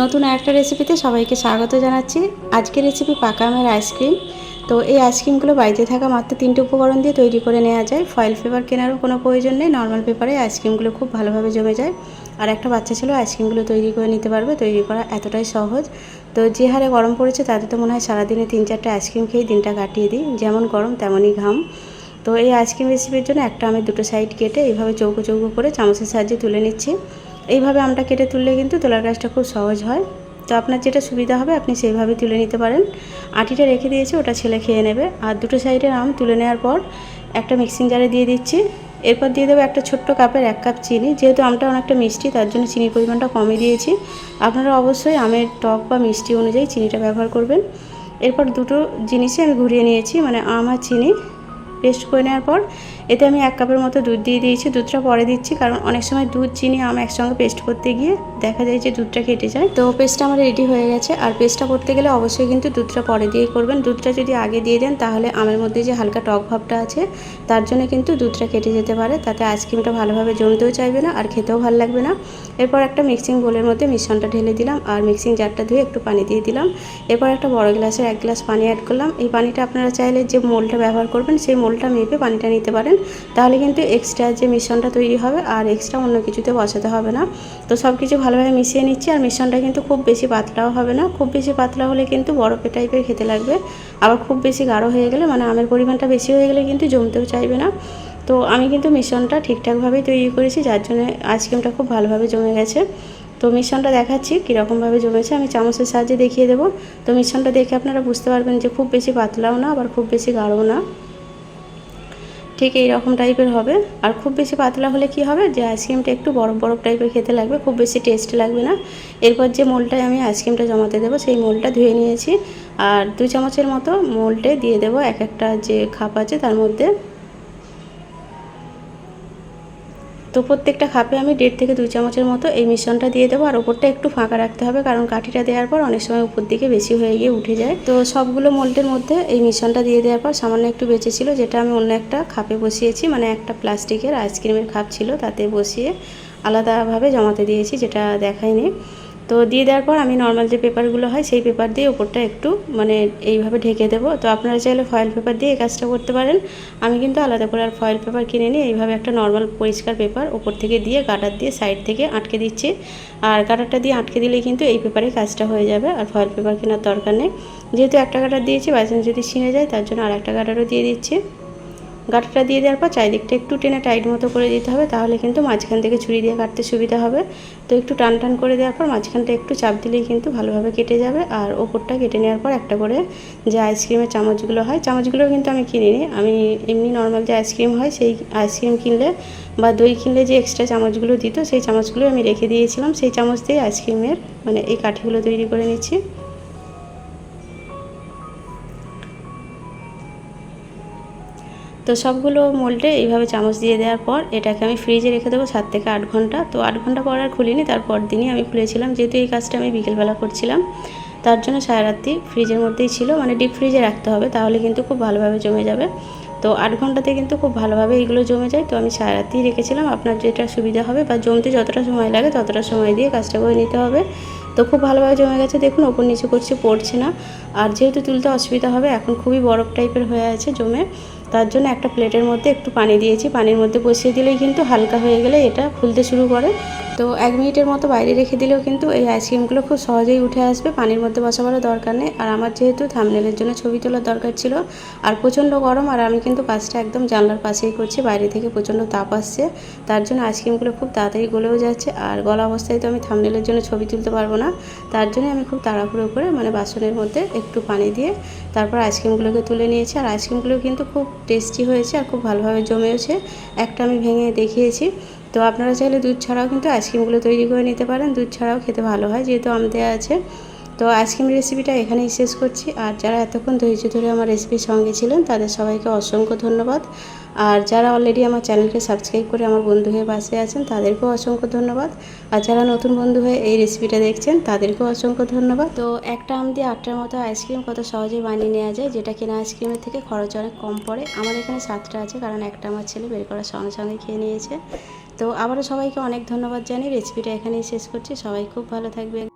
নতুন একটা রেসিপিতে সবাইকে স্বাগত জানাচ্ছি। আজকের রেসিপি পাকা আমের আইসক্রিম তো এই আইসক্রিমগুলো বাড়িতে থাকা মাত্র তিনটে উপকরণ দিয়ে তৈরি করে নেওয়া যায়। ফয়েল পেপার কেনারও কোনো প্রয়োজন নেই। নর্মাল পেপারে আইসক্রিমগুলো খুব ভালোভাবে জমে যায়। আর একটা বাচ্চা ছেলেও আইসক্রিমগুলো তৈরি করে নিতে পারবে। তৈরি করা এতটাই সহজ। তো যে হারে গরম পড়েছে, তাতে তো মনে হয় সারাদিনে তিন চারটে আইসক্রিম খেয়ে দিনটা কাটিয়ে দিই। যেমন গরম, তেমনই ঘাম। তো এই আইসক্রিম রেসিপির জন্য একটা আমের দুটো সাইড কেটে এইভাবে চৌকো চৌকো করে চামচের সাহায্যে তুলে নিচ্ছি। এইভাবে আমটা কেটে তুললে কিন্তু তোলার কাজটা খুব সহজ হয়। তো আপনার যেটা সুবিধা হবে, আপনি সেইভাবে তুলে নিতে পারেন। আটিটা রেখে দিয়েছি, ওটা ছেলে খেয়ে নেবে। আর দুটো সাইডের আম তুলে নেওয়ার পর একটা মিক্সিং জারে দিয়ে দিচ্ছি। এরপর দিয়ে দেবো একটা ছোট্ট কাপের এক কাপ চিনি। যেহেতু আমটা অনেকটা মিষ্টি, তার জন্য চিনির পরিমাণটা কমই দিয়েছি। আপনারা অবশ্যই আমের টক বা মিষ্টি অনুযায়ী চিনিটা ব্যবহার করবেন। এরপর দুটো জিনিসই আমি ঘুরিয়ে নিয়েছি মানে আম আর চিনি। পেস্ট করে নেওয়ার পর এতে আমি এক কাপের মতো দুধ দিয়ে দিয়েছি, দুধটা পরে দিচ্ছি, কারণ অনেক সময় দুধ, চিনি, আম একসঙ্গে পেস্ট করতে গিয়ে দেখা যায় যে দুধটা কেটে যায়। তো পেস্টটা আমার রেডি হয়ে গেছে, আর পেস্টটা করতে গেলে অবশ্যই কিন্তু দুধটা পরে দিয়েই করবেন। দুধটা যদি আগে দিয়ে দেন, তাহলে আমের মধ্যে যে হালকা টক ভাবটা আছে, তার জন্য কিন্তু দুধটা কেটে যেতে পারে। তাতে আইসক্রিমটা ভালোভাবে জমতেও চাইবে না, আর খেতেও ভালো লাগবে না। এরপর একটা মিক্সিং বোলের মধ্যে মিশ্রণটা ঢেলে দিলাম, আর মিক্সিং জারটা ধুয়ে একটু পানি দিয়ে দিলাম। এরপর একটা বড় গ্লাসের এক গ্লাস পানি অ্যাড করলাম। এই পানিটা আপনারা চাইলে যে মোলটা ব্যবহার করবেন, সেই মোলটা মেপে পানিটা নিতে পারেন। তাহলে কিন্তু এক্সট্রা যে মিশ্রণটা তৈরি হবে আর এক্সট্রা অন্য কিছুতে বসাতে হবে না। তো সব কিছু ভালোভাবে মিশিয়ে নিচ্ছি আর মিশ্রণটা কিন্তু খুব বেশি পাতলাও হবে না। খুব বেশি পাতলা হলে কিন্তু বরফে টাইপের খেতে লাগবে। আবার খুব বেশি গাঢ় হয়ে গেলে মানে আমের পরিমাণটা বেশি হয়ে গেলে কিন্তু জমতেও চাইবে না। তো আমি কিন্তু মিশ্রণটা ঠিকঠাকভাবেই তৈরি করেছি, যার জন্য আইসক্রিমটা খুব ভালোভাবে জমে গেছে। তো মিশ্রণটা দেখাচ্ছি কীরকমভাবে জমেছে, আমি চামচের সাহায্যে দেখিয়ে দেবো। তো মিশ্রণটা দেখে আপনারা বুঝতে পারবেন যে খুব বেশি পাতলাও না, আবার খুব বেশি গাঢ়ও না। ঠিক এই রকম টাইপের হবে। আর খুব বেশি পাতলা হলে কি হবে? যে আইসক্রিমটা একটু বরফ বরফ টাইপের খেতে লাগবে, খুব বেশি টেস্ট লাগবে না। এরপর যে মোলটায় আমি আইসক্রিমটা জমাতে দেবো, সেই মোলটা ধুয়ে নিয়েছি। আর দু চামচের মতো মোলটে দিয়ে দেবো এক একটা যে খাপ আছে, তার মধ্যে তো প্রত্যেকটা খাপে আমি দেড় থেকে দুই চামচের মতো এই মিশ্রণটা দিয়ে দেবো আর ওপরটা একটু ফাঁকা রাখতে হবে কারণ কাঠিটা দেওয়ার পর অনেক সময় উপর দিকে বেশি হয়ে গিয়ে উঠে যায়। তো সবগুলো মোল্ডের মধ্যে এই মিশ্রণটা দিয়ে দেওয়ার পর সামান্য একটু বেঁচেছিল যেটা আমি অন্য একটা খাপে বসিয়েছি মানে একটা প্লাস্টিকের আইসক্রিমের খাপ ছিল তাতে বসিয়ে আলাদাভাবে জমাতে দিয়েছি যেটা দেখায়নি। তো দিয়ে দেওয়ার পর আমি নর্মাল যে পেপারগুলো হয়, সেই পেপার দিয়ে ওপরটা একটু মানে এইভাবে ঢেকে দেবো। তো আপনারা চাইলে ফয়েল পেপার দিয়ে এই কাজটা করতে পারেন। আমি কিন্তু আলাদা করে আর ফয়েল পেপার কিনে নিই এইভাবে একটা নর্মাল পরিষ্কার পেপার ওপর থেকে দিয়ে গাটার দিয়ে সাইড থেকে আটকে দিচ্ছি। আর গাটারটা দিয়ে আটকে দিলেই কিন্তু এই পেপারে কাজটা হয়ে যাবে, আর ফয়েল পেপার কেনার দরকার নেই। যেহেতু একটা গাটার দিয়েছি বাইচান্স যদি ছিঁড়ে যায়, তার জন্য আর একটা গাটারও দিয়ে দিচ্ছি। গাঁটাটা দিয়ে দেওয়ার পর চারিদিকটা একটু টেনে টাইট মতো করে দিতে হবে, তাহলে কিন্তু মাঝখান থেকে ছুরি দিয়ে কাটতে সুবিধা হবে। তো একটু টান টান করে দেওয়ার পর মাঝখানটা একটু চাপ দিলেই কিন্তু ভালোভাবে কেটে যাবে। আর ওপরটা কেটে নেওয়ার পর একটা করে যে আইসক্রিমের চামচগুলো হয় চামচগুলো কিন্তু আমি কিনিনি। আমি এমনি নর্মাল যে আইসক্রিম হয়, সেই আইসক্রিম কিনলে বা দই কিনলে যে এক্সট্রা চামচগুলো দিত, সেই চামচগুলো আমি রেখে দিয়েছিলাম। সেই চামচ দিয়ে আইসক্রিমের মানে এই কাঠিগুলো তৈরি করে নিচ্ছি। তো সবগুলো মোল্ডে এইভাবে চামচ দিয়ে দেওয়ার পর এটাকে আমি ফ্রিজে রেখে দেবো সাত থেকে আট ঘণ্টা। তো আট ঘণ্টা পর আর খুলিনি, তারপর দিনই আমি খুলেছিলাম। যেহেতু এই কাজটা আমি বিকেলবেলা করছিলাম, তার জন্য সারা রাত্রি ফ্রিজের মধ্যেই ছিল। মানে ডিপ ফ্রিজে রাখতে হবে, তাহলে কিন্তু খুব ভালোভাবে জমে যাবে। তো আট ঘন্টাতে কিন্তু খুব ভালোভাবে এগুলো জমে যায়। তো আমি সারা রাত্রি রেখেছিলাম। আপনার যেটা সুবিধা হবে বা জমতে যতটা সময় লাগে ততটা সময় দিয়ে কাজটা করে নিতে হবে। তো খুব ভালোভাবে জমে গেছে। দেখুন, ওপর নিচে করছে, পড়ছে না। আর যেহেতু তুলতে অসুবিধা হবে, এখন খুবই বরফ টাইপের হয়ে আছে জমে। তার জন্য একটা প্লেটের মধ্যে একটু পানি দিয়েছি। পানির মধ্যে বসিয়ে দিলেই কিন্তু হালকা হয়ে গেলে এটা ফুলতে শুরু করে। তো এক মিনিটের মতো বাইরে রেখে দিলেও কিন্তু এই আইসক্রিমগুলো খুব সহজেই উঠে আসবে। পানির মধ্যে বসাবারও দরকার নেই। আর আমার যেহেতু থামনেলের জন্য ছবি তোলার দরকার ছিল, আর প্রচণ্ড গরম, আর আমি কিন্তু কাজটা একদম জানলার পাশেই করছি। বাইরে থেকে প্রচণ্ড তাপ আসছে, তার জন্য আইসক্রিমগুলো খুব তাড়াতাড়ি গলেও যাচ্ছে। আর গলা অবস্থায় তো আমি থামনেলের জন্য ছবি তুলতে পারব না। তার জন্য আমি খুব তাড়াহুড়ো করে মানে বাসনের মধ্যে একটু পানি দিয়ে তারপর আইসক্রিমগুলোকে তুলে নিয়েছি। আর আইসক্রিমগুলো কিন্তু খুব টেস্টি হয়েছে আর খুব ভালোভাবে জমেওছে। একটা আমি ভেঙে দেখিয়েছি। তো আপনারা চাইলে দুধ ছাড়াও কিন্তু আইসক্রিমগুলো তৈরি করে নিতে পারেন। দুধ ছাড়াও খেতে ভালো হয়, যেহেতু আম দেওয়া আছে। তো আইসক্রিম রেসিপিটা এখানেই শেষ করছি। আর যারা এতক্ষণ ধৈর্য ধরে আমার রেসিপির সঙ্গে ছিলেন, তাদের সবাইকে অসংখ্য ধন্যবাদ। আর যারা অলরেডি আমার চ্যানেলকে সাবস্ক্রাইব করে আমার বন্ধু হয়ে পাশে আছেন, তাদেরকেও অসংখ্য ধন্যবাদ। আর যারা নতুন বন্ধু হয়ে এই রেসিপিটা দেখছেন, তাদেরকেও অসংখ্য ধন্যবাদ। তো একটা আম দিয়ে আটটার মতো আইসক্রিম কত সহজেই বানিয়ে নেওয়া যায়, যেটা কিনা আইসক্রিমের থেকে খরচ অনেক কম পড়ে। আমার এখানে সাতটা আছে, কারণ একটা আমার ছেলে বের করার সঙ্গে সঙ্গে খেয়ে নিয়েছে। তো আবারও সবাইকে অনেক ধন্যবাদ জানিয়ে রেসিপিটা এখানেই শেষ করছি। সবাই খুব ভালো থাকবে